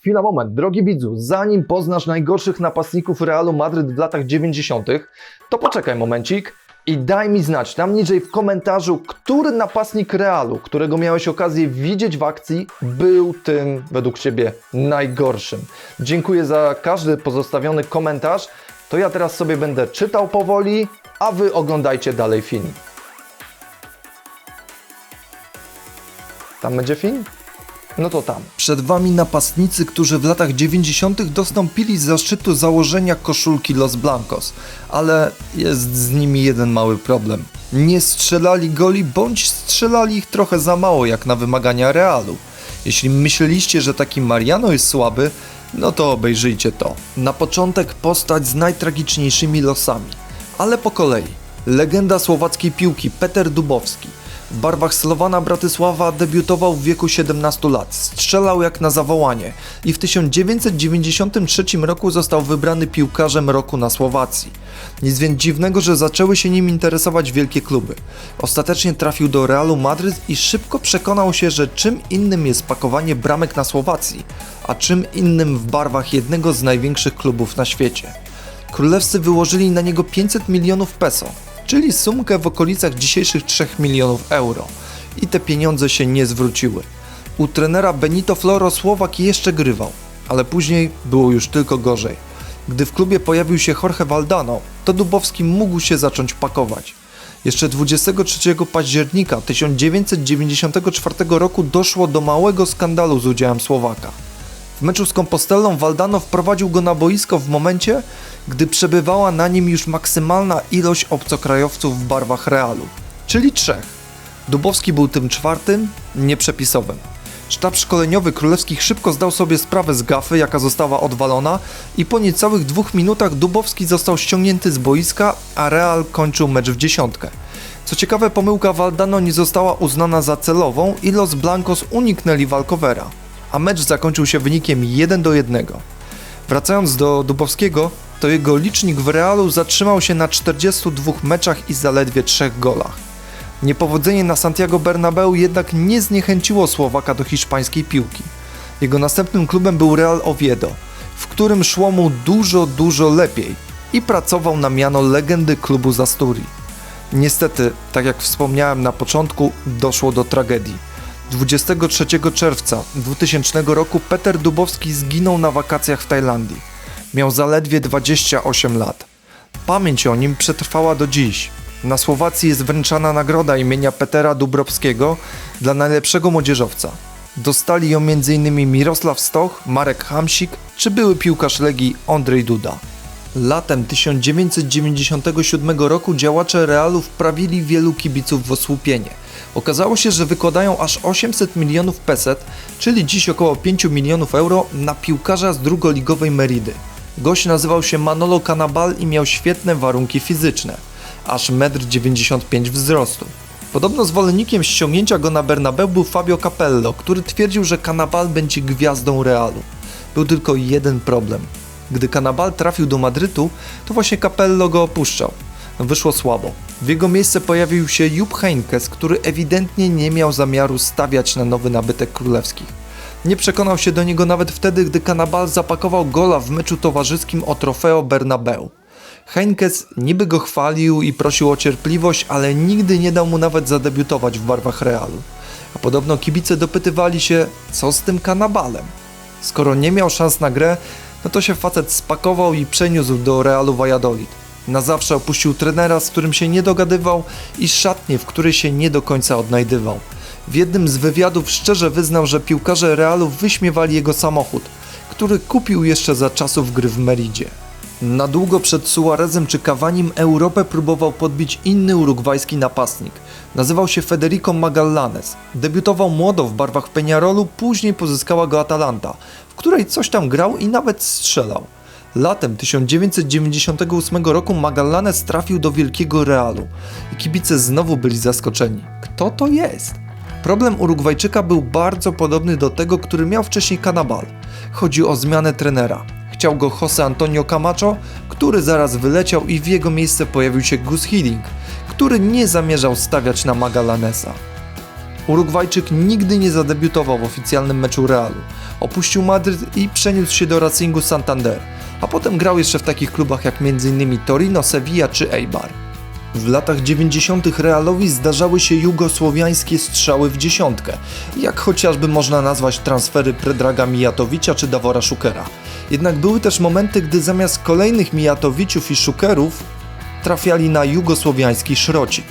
chwila, moment. Drogi widzu, zanim poznasz najgorszych napastników Realu Madryt w latach 90., to poczekaj momencik i daj mi znać tam niżej w komentarzu, który napastnik Realu, którego miałeś okazję widzieć w akcji, był tym według Ciebie najgorszym. Dziękuję za każdy pozostawiony komentarz. To ja teraz sobie będę czytał powoli, a Wy oglądajcie dalej film. Tam będzie film? No to tam. Przed Wami napastnicy, którzy w latach 90. dostąpili zaszczytu założenia koszulki Los Blancos, ale jest z nimi jeden mały problem. Nie strzelali goli, bądź strzelali ich trochę za mało jak na wymagania Realu. Jeśli myśleliście, że taki Mariano jest słaby, no to obejrzyjcie to. Na początek postać z najtragiczniejszymi losami, ale po kolei. Legenda słowackiej piłki Peter Dubowski. W barwach Slowana Bratysława debiutował w wieku 17 lat. Strzelał jak na zawołanie i w 1993 roku został wybrany piłkarzem roku na Słowacji. Nic więc dziwnego, że zaczęły się nim interesować wielkie kluby. Ostatecznie trafił do Realu Madryt i szybko przekonał się, że czym innym jest pakowanie bramek na Słowacji, a czym innym w barwach jednego z największych klubów na świecie. Królewscy wyłożyli na niego 500 milionów peso, czyli sumkę w okolicach dzisiejszych 3 milionów euro. I te pieniądze się nie zwróciły. U trenera Benito Floro Słowak jeszcze grywał, ale później było już tylko gorzej. Gdy w klubie pojawił się Jorge Valdano, to Dubowski mógł się zacząć pakować. Jeszcze 23 października 1994 roku doszło do małego skandalu z udziałem Słowaka. W meczu z Kompostelą Valdano wprowadził go na boisko w momencie, gdy przebywała na nim już maksymalna ilość obcokrajowców w barwach Realu, czyli trzech. Dubowski był tym czwartym, nieprzepisowym. Sztab szkoleniowy królewskich szybko zdał sobie sprawę z gafy, jaka została odwalona i po niecałych dwóch minutach Dubowski został ściągnięty z boiska, a Real kończył mecz w dziesiątkę. Co ciekawe, pomyłka Valdano nie została uznana za celową i Los Blancos uniknęli walkowera, a mecz zakończył się wynikiem 1 do 1. Wracając do Dubowskiego, to jego licznik w Realu zatrzymał się na 42 meczach i zaledwie 3 golach. Niepowodzenie na Santiago Bernabeu jednak nie zniechęciło Słowaka do hiszpańskiej piłki. Jego następnym klubem był Real Oviedo, w którym szło mu dużo, dużo lepiej i pracował na miano legendy klubu z Asturii. Niestety, tak jak wspomniałem na początku, doszło do tragedii. 23 czerwca 2000 roku Peter Dubowski zginął na wakacjach w Tajlandii. Miał zaledwie 28 lat. Pamięć o nim przetrwała do dziś. Na Słowacji jest wręczana nagroda imienia Petera Dubrowskiego dla najlepszego młodzieżowca. Dostali ją m.in. Mirosław Stoch, Marek Hamsik czy były piłkarz Legii Andrzej Duda. Latem 1997 roku działacze Realu wprawili wielu kibiców w osłupienie. Okazało się, że wykładają aż 800 milionów peset, czyli dziś około 5 milionów euro, na piłkarza z drugoligowej Meridy. Gość nazywał się Manolo Cannabal i miał świetne warunki fizyczne, aż 1,95 m wzrostu. Podobno zwolennikiem ściągnięcia go na Bernabeu był Fabio Capello, który twierdził, że Cannabal będzie gwiazdą Realu. Był tylko jeden problem. Gdy Cannabal trafił do Madrytu, to właśnie Capello go opuszczał. Wyszło słabo. W jego miejsce pojawił się Jupp Heynckes, który ewidentnie nie miał zamiaru stawiać na nowy nabytek królewskich. Nie przekonał się do niego nawet wtedy, gdy Cannabal zapakował gola w meczu towarzyskim o trofeo Bernabeu. Heinkes niby go chwalił i prosił o cierpliwość, ale nigdy nie dał mu nawet zadebiutować w barwach Realu. A podobno kibice dopytywali się, co z tym Cannabalem. Skoro nie miał szans na grę, no to się facet spakował i przeniósł do Realu Valladolid. Na zawsze opuścił trenera, z którym się nie dogadywał i szatnię, w której się nie do końca odnajdywał. W jednym z wywiadów szczerze wyznał, że piłkarze Realu wyśmiewali jego samochód, który kupił jeszcze za czasów gry w Meridzie. Na długo przed Suarezem czy Cavanim Europę próbował podbić inny urugwajski napastnik. Nazywał się Federico Magallanes. Debiutował młodo w barwach Peñarolu, później pozyskała go Atalanta, której coś tam grał i nawet strzelał. Latem 1998 roku Magallanes trafił do Wielkiego Realu i kibice znowu byli zaskoczeni. Kto to jest? Problem Urugwajczyka był bardzo podobny do tego, który miał wcześniej Cannabal. Chodzi o zmianę trenera. Chciał go Jose Antonio Camacho, który zaraz wyleciał i w jego miejsce pojawił się Gus Hiddink, który nie zamierzał stawiać na Magallanesa. Urugwajczyk nigdy nie zadebiutował w oficjalnym meczu Realu. Opuścił Madryt i przeniósł się do Racingu Santander, a potem grał jeszcze w takich klubach jak m.in. Torino, Sevilla czy Eibar. W latach 90. Realowi zdarzały się jugosłowiańskie strzały w dziesiątkę, jak chociażby można nazwać transfery Predraga Mijatowicza czy Dawora Szukera. Jednak były też momenty, gdy zamiast kolejnych Mijatowiciów i Szukerów trafiali na jugosłowiański szrocik.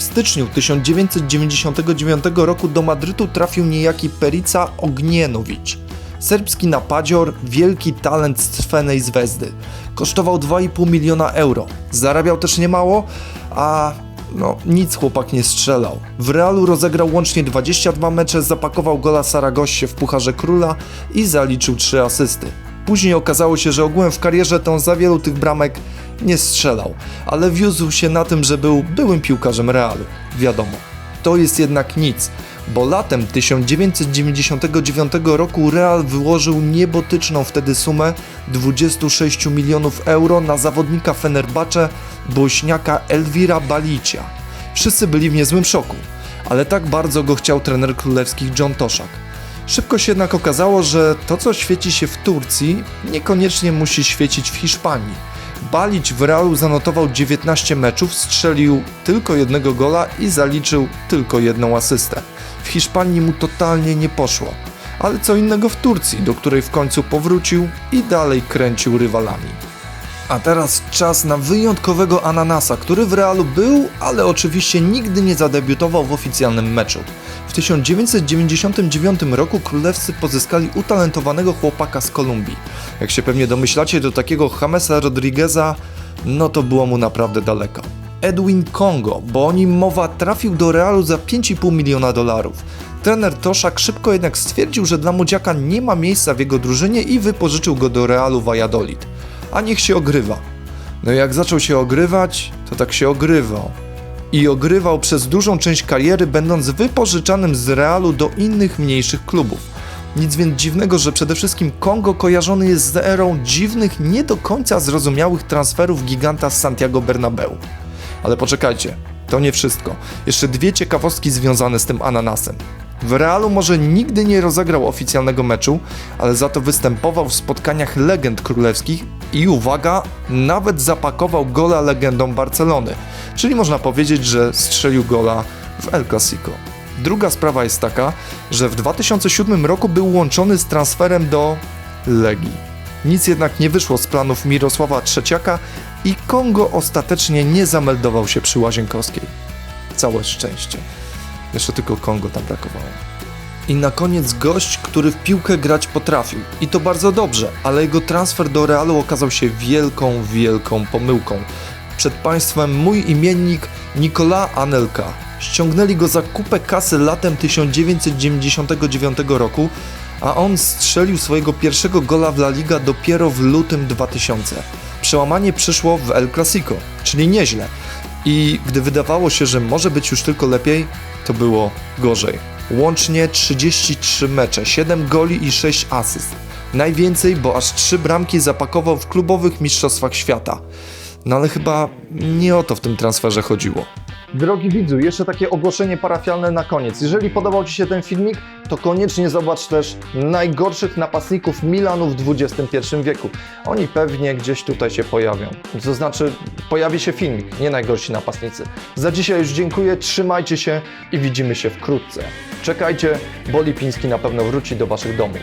W styczniu 1999 roku do Madrytu trafił niejaki Perica Ognienowicz. Serbski napadzior, wielki talent z Crvenej Zvezdy. Kosztował 2,5 miliona euro. Zarabiał też niemało, a no nic chłopak nie strzelał. W Realu rozegrał łącznie 22 mecze, zapakował gola Saragossie w Pucharze Króla i zaliczył 3 asysty. Później okazało się, że ogółem w karierze on za wielu tych bramek nie strzelał, ale wiózł się na tym, że był byłym piłkarzem Realu. Wiadomo. To jest jednak nic, bo latem 1999 roku Real wyłożył niebotyczną wtedy sumę 26 milionów euro na zawodnika Fenerbahce bośniaka Elvira Balicia. Wszyscy byli w niezłym szoku, ale tak bardzo go chciał trener królewskich John Toszak. Szybko się jednak okazało, że to co świeci się w Turcji niekoniecznie musi świecić w Hiszpanii. Balić w Realu zanotował 19 meczów, strzelił tylko jednego gola i zaliczył tylko jedną asystę. W Hiszpanii mu totalnie nie poszło. Ale co innego w Turcji, do której w końcu powrócił i dalej kręcił rywalami. A teraz czas na wyjątkowego ananasa, który w Realu był, ale oczywiście nigdy nie zadebiutował w oficjalnym meczu. W 1999 roku królewscy pozyskali utalentowanego chłopaka z Kolumbii. Jak się pewnie domyślacie, do takiego Jamesa Rodrigueza, no to było mu naprawdę daleko. Edwin Congo, bo o nim mowa, trafił do Realu za 5,5 miliona dolarów. Trener Toszak szybko jednak stwierdził, że dla młodziaka nie ma miejsca w jego drużynie i wypożyczył go do Realu Valladolid. A niech się ogrywa. No i jak zaczął się ogrywać, to tak się ogrywał. I ogrywał przez dużą część kariery, będąc wypożyczanym z Realu do innych mniejszych klubów. Nic więc dziwnego, że przede wszystkim Kongo kojarzony jest z erą dziwnych, nie do końca zrozumiałych transferów giganta z Santiago Bernabeu. Ale poczekajcie, to nie wszystko. Jeszcze dwie ciekawostki związane z tym ananasem. W Realu może nigdy nie rozegrał oficjalnego meczu, ale za to występował w spotkaniach legend królewskich i uwaga, nawet zapakował gola legendom Barcelony. Czyli można powiedzieć, że strzelił gola w El Clasico. Druga sprawa jest taka, że w 2007 roku był łączony z transferem do Legii. Nic jednak nie wyszło z planów Mirosława Trzeciaka i Kongo ostatecznie nie zameldował się przy Łazienkowskiej. Całe szczęście. Jeszcze tylko Kongo tam brakowało. I na koniec gość, który w piłkę grać potrafił. I to bardzo dobrze, ale jego transfer do Realu okazał się wielką, wielką pomyłką. Przed państwem mój imiennik Nicolas Anelka. Ściągnęli go za kupę kasy latem 1999 roku, a on strzelił swojego pierwszego gola w La Liga dopiero w lutym 2000. Przełamanie przyszło w El Clasico, czyli nieźle. I gdy wydawało się, że może być już tylko lepiej, to było gorzej. Łącznie 33 mecze, 7 goli i 6 asyst. Najwięcej, bo aż 3 bramki zapakował w klubowych mistrzostwach świata. No ale chyba nie o to w tym transferze chodziło. Drogi widzu, jeszcze takie ogłoszenie parafialne na koniec. Jeżeli podobał Ci się ten filmik, to koniecznie zobacz też najgorszych napastników Milanu w XXI wieku. Oni pewnie gdzieś tutaj się pojawią. To znaczy, pojawi się filmik, nie najgorsi napastnicy. Za dzisiaj już dziękuję, trzymajcie się i widzimy się wkrótce. Czekajcie, bo Lipiński na pewno wróci do Waszych domów.